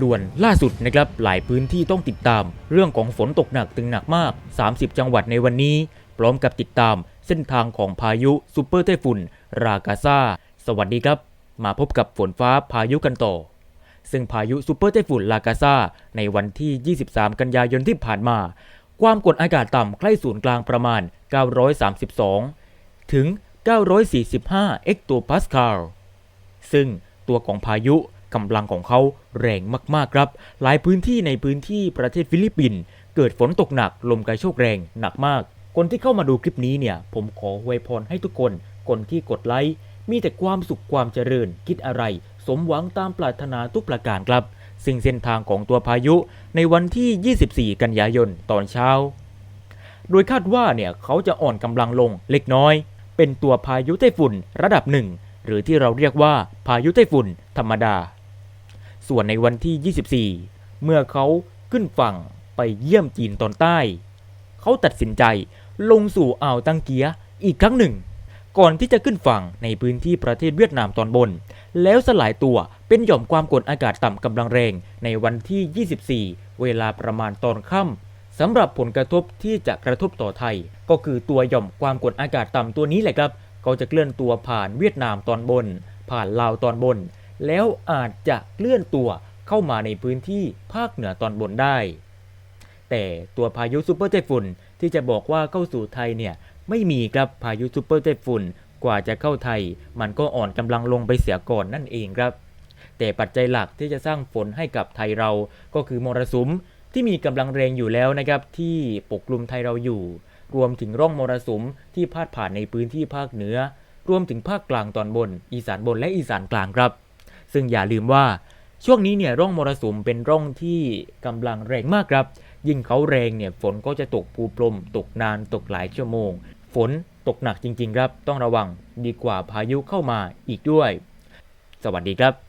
ด่วนล่าสุดนะครับหลายพื้นที่ต้องติดตาม เรื่องของฝนตกหนักถึงหนักมาก 30 จังหวัดในวันนี้ พร้อมกับติดตามเส้นทางของพายุซูเปอร์ไต้ฝุ่น รากาซาสวัสดีครับ มาพบกับฝนฟ้าพายุกันต่อ ซึ่งพายุซูเปอร์ไต้ฝุ่นลากาซาในวันที่ 23 กันยายนที่ผ่านมา ความกดอากาศต่ำใกล้ศูนย์กลางประมาณ 932 ถึง 945 เอ็กโตพาสคาลซึ่งตัวของพายุ กำลังของเขาแรงมากๆครับ หลายพื้นที่ในพื้นที่ประเทศฟิลิปปินส์เกิดฝนตกหนักลมกระโชกแรงหนักมาก คนที่เข้ามาดูคลิปนี้เนี่ย ผมขออวยพรให้ทุกคน คนที่กดไลค์มีแต่ความสุขความเจริญ คิดอะไร สมหวังตามปรารถนาทุกประการครับซึ่งเส้นทางของตัวพายุในวันที่ 24 กันยายนตอนเช้า โดยคาดว่าเนี่ยเขาจะอ่อนกำลังลงเล็กน้อย เป็นตัวพายุไต้ฝุ่นระดับหนึ่งหรือที่เราเรียกว่าพายุไต้ฝุ่นธรรมดา ส่วนในวันที่ 24 เมื่อเขาขึ้นฝั่งไปเยี่ยมจีนตอนใต้ เขาตัดสินใจลงสู่อ่าวตังเกียอีกครั้งหนึ่ง ก่อนที่จะขึ้นฝั่งในพื้นที่ประเทศเวียดนามตอนบน แล้วสลายตัวเป็นหย่อมความกดอากาศต่ำกำลังแรงในวันที่ 24 เวลาประมาณตอนค่ำสำหรับผลกระทบที่จะกระทบต่อไทย ก็คือตัวหย่อมความกดอากาศต่ำตัวนี้แหละครับ เขาจะเคลื่อนตัวผ่านเวียดนามตอนบน ผ่านลาวตอนบน แล้วอาจจะเคลื่อนตัวเข้ามาในพื้นที่ภาคเหนือตอนบนได้ แต่ตัวพายุซูเปอร์ไต้ฝุ่นที่จะบอกว่าเข้าสู่ไทยเนี่ยไม่มีครับพายุซูเปอร์ไต้ฝุ่นกว่าจะเข้าไทย มันก็อ่อนกำลังลงไปเสียก่อนนั่นเองครับ แต่ปัจจัยหลักที่จะสร้างฝนให้กับไทยเราก็คือมรสุมที่มีกำลังแรงอยู่แล้วนะครับ ที่ปกคลุมไทยเราอยู่ รวมถึงร่องมรสุมที่พาดผ่านในพื้นที่ภาคเหนือ รวมถึงภาคกลางตอนบน อีสานบนและอีสานกลางครับ ซึ่งอย่าลืมว่าช่วงนี้เนี่ยร่องมรสุมเป็นร่องที่กำลังแรงมากครับ ยิ่งเขาแรงเนี่ยฝนก็จะตกปูปลมตกนานตกหลายชั่วโมง ฝนตกหนักจริง ๆ ครับ ต้องระวังดีกว่าพายุเข้ามาอีกด้วย สวัสดีครับ